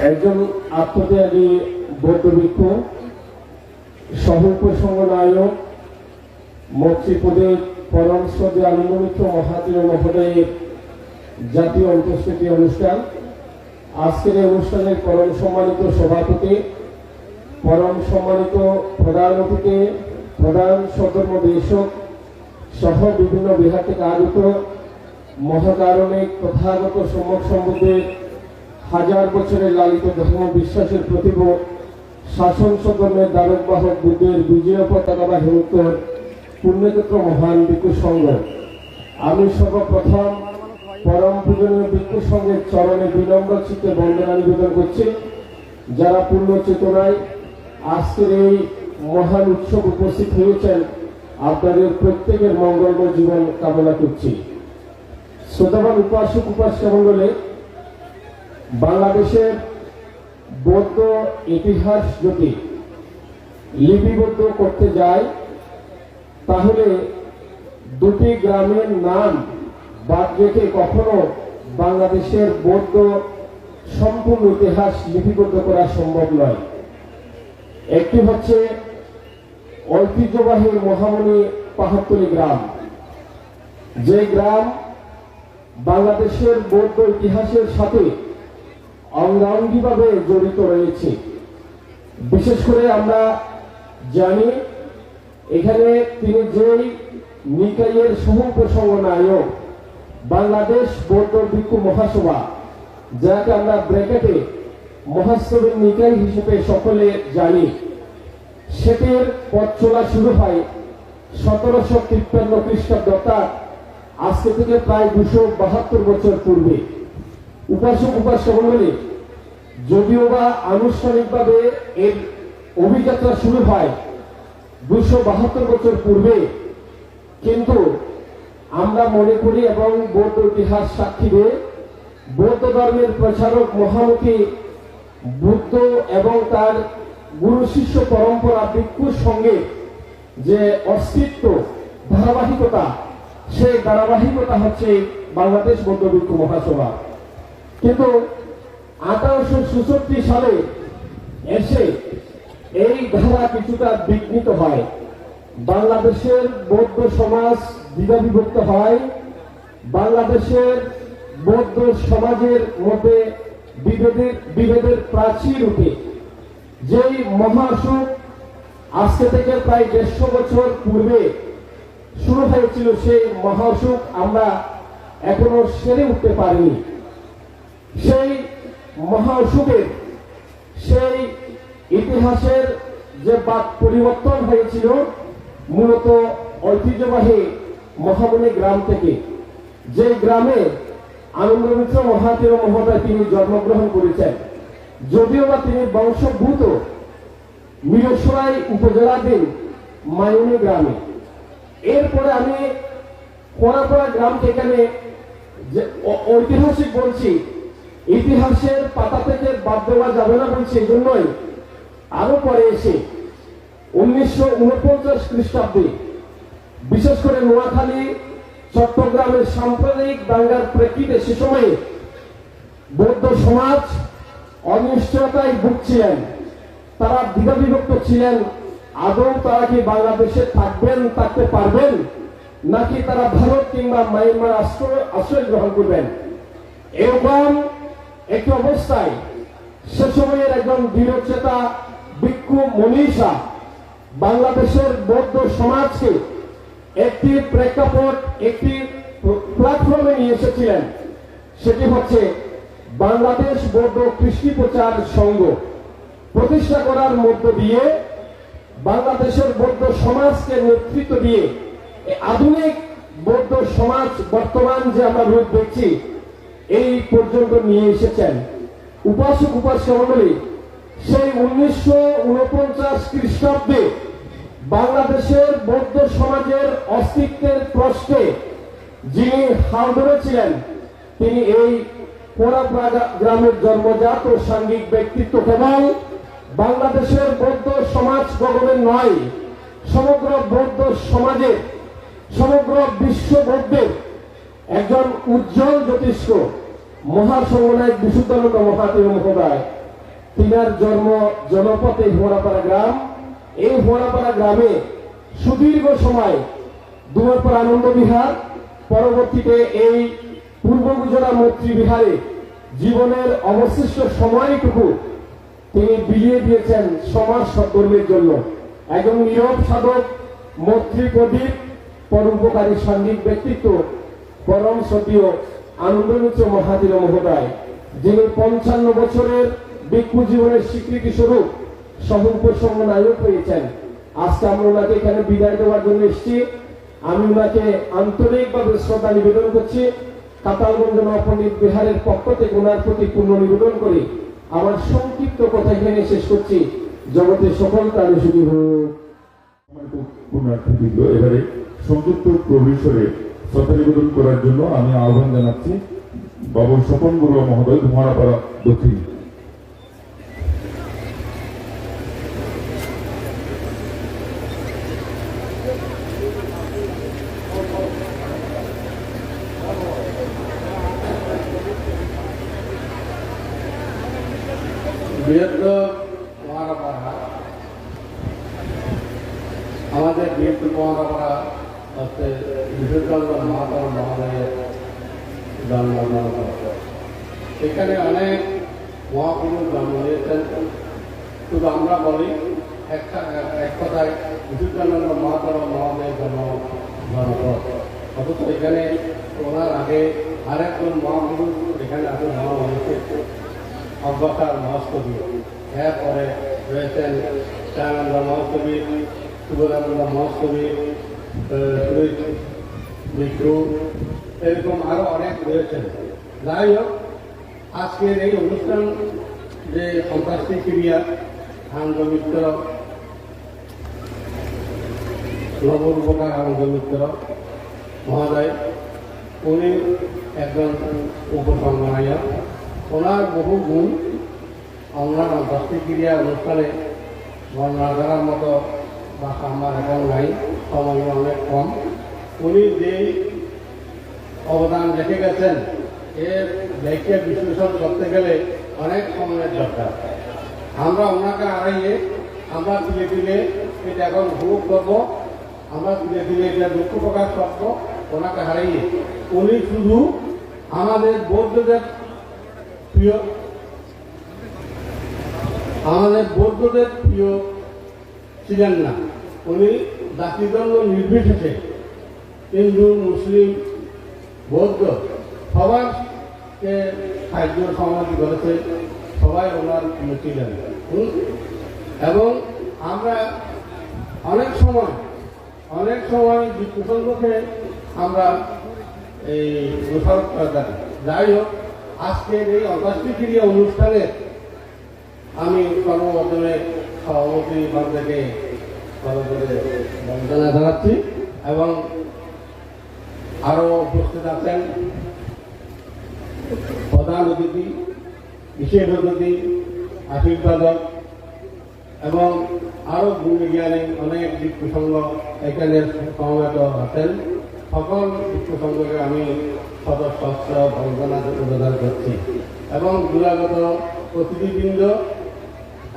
একজন আত্মত্যাগী বৌদ্ধ ভিক্ষু সহপ্রসঙ্গ নায়ক মক্ষিপদের পরম শ্রদ্ধে আনন্দমিত্র মহাতীর মহোদয়ের জাতীয় অন্তঃস্মৃতি অনুষ্ঠান। আজকের এই অনুষ্ঠানের পরম সম্মানিত সভাপতি, পরম সম্মানিত প্রধান অতিথি প্রধান সদর্মদেশক সহ বিভিন্ন বিহার থেকে আগত মহাকারণিক তথাগত সম্যক সম্বুদ্ধের হাজার বছরের লালিত ধর্ম বিশ্বাসের প্রতীক শাসন সদনের দ্বারক বাহক বুদ্ধের বিজয় পতাকা বা হিমুত্তর পুণ্যক্ষেত্র মহান ভিক্ষু সংঘ। আমি সর্বপ্রথম পরম পূজনীয় ভিক্ষু সংঘের চরণে বিনম্র চিত্তে বন্দনা নিবেদন করছি। যারা পূর্ণ চেতনায় আজকের এই মহান উৎসব উপস্থিত হয়েছেন, আপনাদের প্রত্যেকের মঙ্গলময় জীবন কামনা করছি। শ্রোতাবান উপাসক, উপাসিকা মণ্ডলে বাংলাদেশের বৌদ্ধ ইতিহাস যদি লিপিবদ্ধ করতে যায়, তাহলে দুটি গ্রামের নাম বাদ রেখে কখনো বাংলাদেশের বৌদ্ধ সম্পূর্ণ ইতিহাস লিপিবদ্ধ করা সম্ভব নয়। একটি হচ্ছে ঐতিহ্যবাহী মহামণি পাহাড়তলি গ্রাম। যে গ্রাম বাংলাদেশের বৌদ্ধ ইতিহাসের সাথে অঙ্গাঙ্গিভাবে জড়িত রয়েছে। বিশেষ করে আমরা জানি, এখানে তিনি যেই নিকাইয়ের সহ নায়ক, বাংলাদেশ বৌদ্ধ ভিক্ষু মহাসভা, যাকে আমরা ব্র্যাকেটে মহাস্তবের নিকাই হিসেবে সকলে জানি, সেটির পথ চলা শুরু হয় সতেরোশো তিপ্পান্ন খ্রিস্টাব্দ অর্থাৎ আজকে থেকে প্রায় দুশো বাহাত্তর বছর পূর্বে। উপাসক উপাসক মন্ডলী, যদিও বা আনুষ্ঠানিকভাবে এর অভিযাত্রা শুরু হয় দুশো বাহাত্তর বছর পূর্বে, কিন্তু আমরা মনে করি এবং বৌদ্ধ ইতিহাস সাক্ষী দিয়ে বৌদ্ধ ধর্মের প্রচারক মহামুখী বুদ্ধ এবং তার গুরু শিষ্য পরম্পরা ভিক্ষুর সঙ্গে যে অস্তিত্ব, ধারাবাহিকতা সেই ধারাবাহিকতা হচ্ছে বাংলাদেশ বৌদ্ধ ভিক্ষু মহাসভা। কিন্তু আঠারোশো সুষট্টি সালে এসে এই ধারা কিছুটা বিঘ্নিত হয়। বাংলাদেশের বৌদ্ধ সমাজ দ্বিধাবিভক্ত হয়। বাংলাদেশের বৌদ্ধ সমাজের মধ্যে বিভেদের বিভেদের প্রাচীর উঠে যেই মহাসুখ আজকে থেকে প্রায় দেড়শো বছর পূর্বে শুরু হয়েছিল, সেই মহাসুখ আমরা এখনও সেরে উঠতে পারিনি। সেই মহাসুখের সেই ইতিহাসের যে বাদ পরিবর্তন হয়েছিল, মূলত ঐতিহ্যবাহী মহামণি গ্রাম থেকে। যে গ্রামে আনন্দমিত্র মহাতীর মহোদয় তিনি জন্মগ্রহণ করেছেন, যদিও বা তিনি বংশভূত মিরসরাই উপজেলাধীন মায়ুনি গ্রামে। এরপরে আমি কোরাপাড়া গ্রামকে এখানে যে ঐতিহাসিক বলছি ইতিহাসের পাতা থেকে বাদ দেওয়া যাবে না বলছি, এই জন্যই। আরও পরে এসে উনিশশো উনপঞ্চাশ খ্রিস্টাব্দে বিশেষ করে নোয়াখালী, চট্টগ্রামের সাম্প্রদায়িক দাঙ্গার প্রেক্ষিতে সে সময়ে বৌদ্ধ সমাজ অনিশ্চয়তায় ভুগছিলেন। তারা দ্বিধাবিভক্ত ছিলেন, আদৌ তারা কি বাংলাদেশে থাকবেন, থাকতে পারবেন, নাকি তারা ভারত কিংবা মায়ানমার আশ্রয় আশ্রয় গ্রহণ করবেন? এরকম একটি অবস্থায় সে সময়ের একজন দৃঢ়চেতা ভিক্ষু মনীষা বাংলাদেশের বৌদ্ধ সমাজকে একটি প্রেক্ষাপট, একটি প্ল্যাটফর্মে নিয়ে এসেছিলেন। সেটি হচ্ছে বাংলাদেশ বৌদ্ধ কৃষ্টি প্রচার সংঘ। প্রতিষ্ঠা করার মধ্য দিয়ে বাংলাদেশের বৌদ্ধ সমাজকে নেতৃত্ব দিয়ে আধুনিক বৌদ্ধ সমাজ বর্তমান যে আমরা রূপ দেখছি এই পর্যন্ত নিয়ে এসেছেন। উপাসক মন্ডলী সেই উনিশশো উনপঞ্চাশ খ্রিস্টাব্দে বাংলাদেশের বৌদ্ধ সমাজের অস্তিত্বের প্রশ্নে যিনি হাল ধরেছিলেন তিনি এই গ্রামের জন্মজাত ও সাঙ্গিক ব্যক্তিত্ব কেবল বাংলাদেশের বৌদ্ধ সমাজ গগনের নয়, সমগ্র বৌদ্ধ সমাজের, সমগ্র বিশ্ব বৌদ্ধের একজন উজ্জ্বল জ্যোতিষ্ক। মহাসংগনায়ক বিশুদ্ধানন্দ মহাদেব মহোদয়, তিনার জন্ম জনপথ এই হোয়ারাপাড়া গ্রাম। এই হোয়ারাপাড়া গ্রামে সুদীর্ঘ সময় দুয়ারপাড়া আনন্দ বিহার, পরবর্তীতে এই পূর্ব গুজরা মৈত্রী বিহারে জীবনের অবশিষ্ট সময়টুকু তিনি বিলিয়ে দিয়েছেন সমাজ সদ্কর্মের জন্য। একজন নীরব সাধক মৈত্রী প্রদীপ, পরোপকারী সাঙ্গিক ব্যক্তিত্ব, পরম সতীয় আনন্দমিত্র মহাতীর মহোদয়, যিনি পঞ্চান্ন বছরের ভিক্ষু জীবনের স্বীকৃতি স্বরূপ সহ উপসঙ্গ নায়ক হয়েছেন। আজকে আমরা ওনাকে এখানে বিদায় দেওয়ার জন্য এসেছি। আমি ওনাকে আন্তরিকভাবে শ্রদ্ধা নিবেদন করছি। কাতালগঞ্জ নবপণ্ডিত বিহারের পক্ষ থেকে ওনার প্রতি পূর্ণ নিবেদন করি আমার সংক্ষিপ্ত কথা এখানে শেষ করছি। জগতের সকল কারণে সুখী হোক। এবারে সংযুক্ত প্রবেশরে শ্রদ্ধা করার জন্য আমি আহ্বান জানাচ্ছি বাবু স্বপন বড়ুয়া মহোদয় ধোঁয়ারাপাড়া দক্ষিণ। বৃহত্তর মহারাপাড়া আমাদের বৃহত্তর মহারাপাড়া হচ্ছে বিশেষচন্দ্র মহাতর মহাদয়ের জন্মগ্রহণ করে। এখানে অনেক মহাপুরুষ জন্ম নিয়েছেন শুধু আমরা বলি এক কথায় বিশুদ্ধানন্দ মহাতর মহাদয়ের জন্ম জন্ম অথচ এখানে ওনার আগে আরেকজন মহাপুরুষ এখানে আছে মহা হয়েছে অব্যাকার মহাস্তবী। এরপরে রয়েছেন শ্যামানন্দ মহাস্তবী, সুবোধানন্দ মহাস্তবী সুরেশ এরকম আরও অনেক রয়েছেন। যাই হোক, আজকের এই অনুষ্ঠান যে সন্ত্রাসী ক্রিয়া আনন্দ মিত্র নবরূপকার আনন্দ মিত্র মহোদয় উনি একজন উপসংগ্রাহক ওনার বহু গুণ আমরা দশটি ক্রিয়া অনুষ্ঠানে বর্ণনা করার মতো ভাষা আমার এখন নাই সময় অনেক কম। উনি যেই অবদান রেখে গেছেন, এর ব্যাখ্যা বিশ্লেষণ করতে গেলে অনেক সময়ের দরকার। আমরা ওনাকে হারাইয়ে আমরা ধীরে ধীরে এটা এখন উপভোগ করব। আমরা ধীরে ধীরে এটা দুঃখ প্রকাশ করব ওনাকে হারাইয়ে। উনি শুধু আমাদের বৌদ্ধদের প্রিয়। আমাদের বৌদ্ধদের প্রিয় ছিলেন না। উনি জাতিধর্ম নির্বিশেষে হিন্দু, মুসলিম, বৌদ্ধ সবাইকে সাহায্য সমাধি করেছে সবাই ওনার ছিলেন হুম? এবং আমরা অনেক সময় অনেক সময় কুসঙ্গকে আমরা এই দোষারোপ করে থাকি যাই হোক, আজকের এই অন্ত্যেষ্টিক্রিয়া অনুষ্ঠানে আমি সর্বপ্রথমে সভাপতি থেকে ভালো করে জানাচ্ছি এবং আরও উপস্থিত আছেন প্রধান অতিথি বিশেষ অতিথি, আশীর্বাদক এবং আরও গুণজ্ঞানী অনেক বিক্ষুসঙ্গ এখানে সমবেত আছেন। সকল বিক্ষুসঙ্গকে আমি সদস্য বন্দনা প্রদান করছি এবং দূরাগত প্রতিনিধিবৃন্দ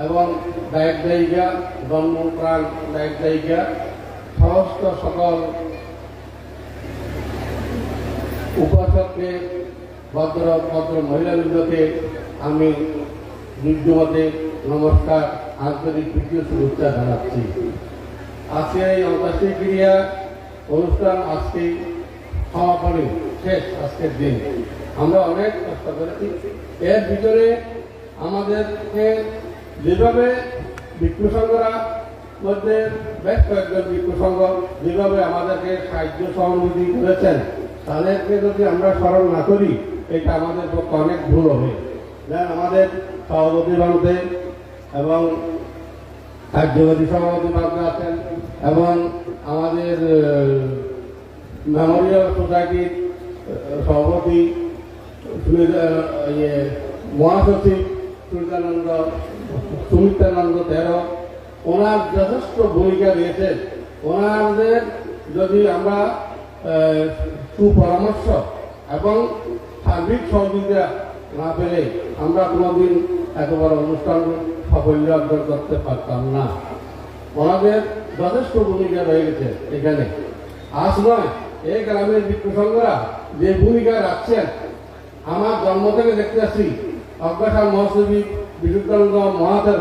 এবং দায়ক দায়িকা জন্ম প্রাণ দায়ক দায়িকা সমস্ত সকল উপাসককে, ভদ্র ভদ্র মহিলাবৃন্দকে আমি নির্জমতে নমস্কার, আন্তরিক তৃতীয় শুভেচ্ছা জানাচ্ছি। আজকে এই অন্তাশ্রী ক্রিয়া অনুষ্ঠান আজকে সমাপনী, শেষ আজকের দিন। আমরা অনেক কষ্ট করেছি। এর ভিতরে আমাদেরকে যেভাবে বিক্ষুসংঘরা মধ্যে বেশ কয়েকজন বিক্ষুসংঘ যেভাবে আমাদেরকে সাহায্য সহানুভূতি করেছেন, তাদেরকে যদি আমরা স্মরণ না করি, এটা আমাদের পক্ষে অনেক ভুল হবে। যেন আমাদের সভাপতি বান্ধে এবং কার্যকরী সভাপতি বান্ধে আছেন এবং আমাদের মেমোরিয়াল সোসাইটির সভাপতি ইয়ে মহাসচিব সুমিতানন্দ সুমিতানন্দ তেরো ওনার যথেষ্ট ভূমিকা রয়েছে ওনাদের যদি আমরা সুপরামর্শ এবং সার্বিক সহযোগিতা না পেলে আমরা কোনোদিন এত বড় অনুষ্ঠান সাফল্য অর্জন করতে পারতাম না। ওনাদের যথেষ্ট ভূমিকা রয়ে গেছে এখানে। আজ নয়, এই গ্রামের বিক্ষুসংঘরা যে ভূমিকা রাখছেন, আমার জন্ম থেকে দেখতে আসছি অজ্ঞাসা মহাসবী বিশুদ্ধানন্দ মহাতের।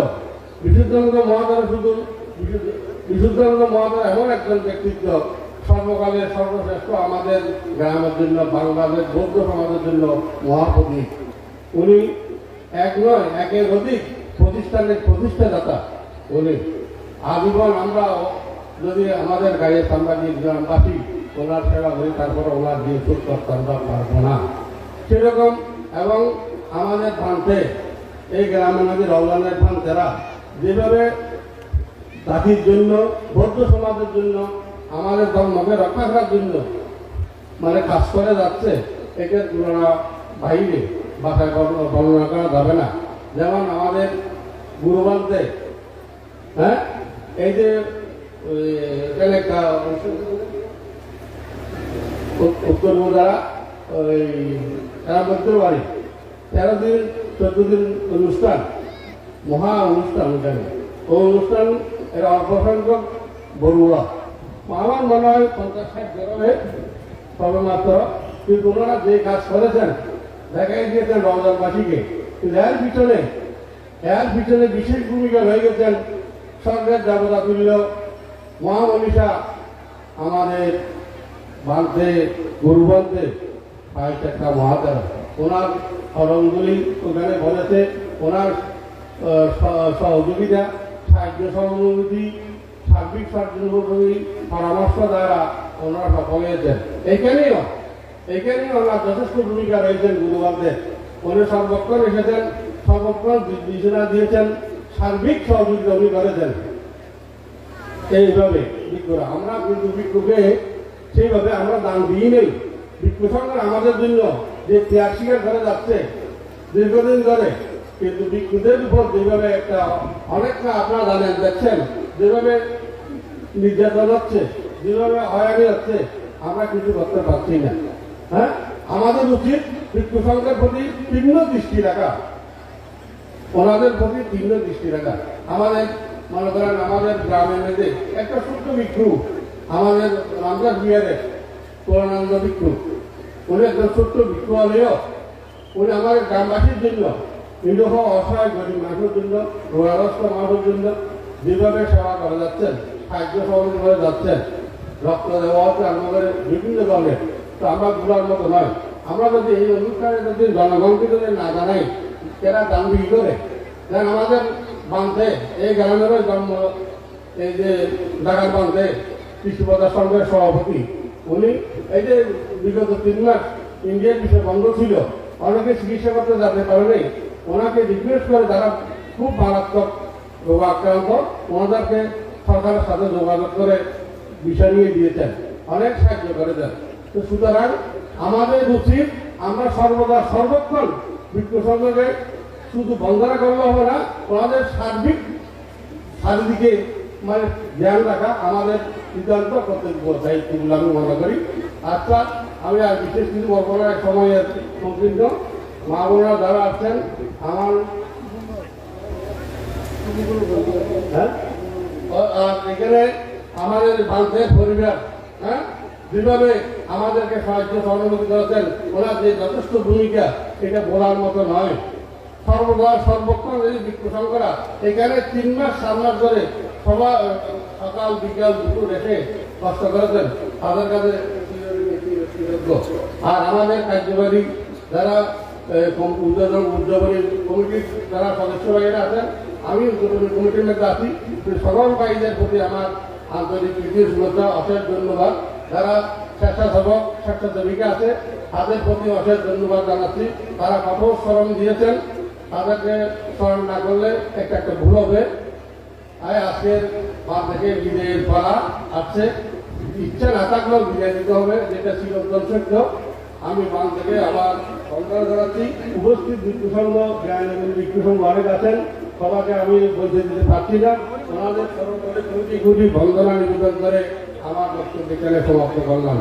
বিশুদ্ধানন্দ মহাতের শুধু বিশুদ্ধ- বিশুদ্ধানন্দ মহাতের এমন একজন ব্যক্তিত্ব সর্বকালের সর্বশ্রেষ্ঠ আমাদের গ্রামের জন্য বাংলাদেশ বৌদ্ধ সমাজের জন্য মহাপ্রতীক উনি এক নয়, একের অধিক প্রতিষ্ঠানের প্রতিষ্ঠাদাতা উনি। আজীবন আমরা যদি আমাদের গায়ে সাংবাদিক গ্রামবাসী ওনার সেবা করি, তারপরে ওনার দিয়ে শোধ আমরা না। সেরকম এবং আমাদের প্রান্তে, এই গ্রামে নদী রওলানের প্রান্তেরা যেভাবে জাতির জন্য, বৌদ্ধ সমাজের জন্য, আমাদের ধর্মকে রক্ষা করার জন্য মানে কাজ করে যাচ্ছে একে তুলনা বাইরে বর্ণ- বর্ণনা করা যাবে না। যেমন আমাদের গুরুবান্তে হ্যাঁ? এই যে উত্তর দ্বারা ওই বাড়ি। তেরো দিন, চোদ্দ দিন অনুষ্ঠান, মহা অনুষ্ঠান ওখানে ওই অনুষ্ঠান এর অল্প সংখ্যক বড়ুয়া। আমার মনে হয় পঞ্চাশ ষাট বেরোবে সবেমাত্র কিন্তু ওনারা যে কাজ করেছেন দেখাই দিয়েছেন রমজানবাসীকে কিন্তু এর পিছনে এর পিছনে বিশেষ ভূমিকা রয়ে গেছেন স্বর্গের দেবতা তুল্য, মহামনীষা, আমাদের বাঁধতে গরু বাঁধতে পায়েস একটা মহাতারা। ওনার হরঙ্গুলি ওখানে বলেছে, ওনার সহযোগিতা, সাহায্য সহযোগী, সার্বিক সহযোগী, পরামর্শ দ্বারা ওনারা সফল হয়েছেন। এইখানেও এইখানেই ওনার যথেষ্ট ভূমিকা রয়েছেন গুরুবারদের উনি সর্বক্ষণ এসেছেন, সর্বক্ষণ নির্দেশনা দিয়েছেন, সার্বিক সহযোগিতা উনি করেছেন। এইভাবে বিক্ষুরা আমরা কিন্তু বিক্ষুকে সেইভাবে আমরা দান দিই নেই। বিক্ষু সরকার আমাদের জন্য যে ত্যাগ স্বীকার করে যাচ্ছে, দীর্ঘদিন ধরে। কিন্তু বিক্ষুদের উপর যেভাবে একটা অনেকটা আপনারা জানেন, দেখছেন, যেভাবে নির্যাতন হচ্ছে, যেভাবে হয়রানি হচ্ছে, আমরা কিছু করতে পারছি না। হ্যাঁ? আমাদের উচিত বিক্ষু সংঘের প্রতি তীক্ষ্ণ দৃষ্টি রাখা। ওনাদের প্রতি তীব্র দৃষ্টি রাখা। আমাদের, মনে করেন আমাদের গ্রামের মধ্যে একটা ছোট্ট ভিক্ষু আমাদের রামদাস বিহারে করণানন্দ ভিক্ষু উনি একটা ছোট্ট ভিক্ষু হলেও উনি আমাদের গ্রামবাসীর জন্য, নিরহ, অসহায়, গরিব মানুষের জন্য রোগাগ্রস্ত মানুষের জন্য যেভাবে সেবা করে যাচ্ছেন, সাহায্য সহযোগী করে যাচ্ছেন, রক্ত দেওয়া হচ্ছে আমাদের বিভিন্ন দলের তো আমরা গুলার মতো নয়। আমরা যদি এই অনুষ্ঠানে যদি জনগণকে যদি না জানাই এরা দাম বিক্রি করে? যেন আমাদের বাঁধে, এই গ্রামেরও জন্ম, এই যে ঢাকার বাঁধে কৃষিপদার সংঘের সভাপতি। উনি এই যে বিগত তিন মাস ইন্ডিয়ার বিষয় বন্ধ ছিল, অনেকে চিকিৎসা করতে যেতে পারেনি, ওনাকে রিকোয়েস্ট করে যারা খুব মারাত্মক রোগ আক্রান্ত, ওনাদেরকে সরকারের সাথে যোগাযোগ করে বিষয় নিয়ে দিয়েছেন। অনেক সাহায্য করে করেছেন। সুতরাং আমাদের উচিত আমরা সর্বদা সর্বক্ষণ বিক্ষু সংঘকে শুধু বন্ধনা করলে হবে না ওনাদের সার্বিক চারিদিকে মানে ধ্যান রাখা আমাদের সিদ্ধান্ত কর্তব্য দায়িত্ব বলে আমি মনে করি। আচ্ছা আমি আর বিশেষ কিছু বলব না, এক সময়ের সংকীর্ণ। মা বোনেরা যারা আছেন, আমার হ্যাঁ? এখানে আমাদের বান্ধের পরিবার হ্যাঁ? যেভাবে আমাদেরকে সাহায্য সহযোগিতা করেছেন, ওনার যে যথেষ্ট ভূমিকা, এটা বলার মতো নয়। সর্বদা সর্বক্ষণ যদি বিক্ষোভ করা, এখানে তিন মাস মাস ধরে সবাই সকাল, বিকাল দুটো রেখে কষ্ট করেছেন। তাদের কাছে আর আমাদের কার্যবাহী যারা উদ্যোজন, উদ্যোগী কমিটির যারা সদস্য ভাইয়েরা আছেন, আমি উদ্যোগী কমিটির মধ্যে আছি। সকল ভাইদের প্রতি আমার আন্তরিক শুভেচ্ছা, অশেষ ধন্যবাদ। যারা স্বেচ্ছাসেবক, স্বেচ্ছাসেবিকা আছে, তাদের প্রতি অশেষ ধন্যবাদ জানাচ্ছি। তারা কঠোর স্মরণ দিয়েছেন। তাদেরকে স্মরণ না করলে একটা একটা ভুল হবে। তাই আজকের পা থেকে বিদায়ের পালা আসছে। ইচ্ছা না থাকলেও বিদায় দিতে হবে, যেটা চিরন্তন সত্য আমি বান থেকে আবার সন্ধান জানাচ্ছি। উপস্থিত বিক্ষুসংঘ জ্ঞান এবং বিক্ষুসংঘ অনেক আছেন। সবাইকে আমি বলতে দিতে পারছি না। ওনাদের স্মরণ করে কোটি কোটি বন্দনা নিবেদন করে আমার বক্তব্য এখানে সমাপ্ত করলাম।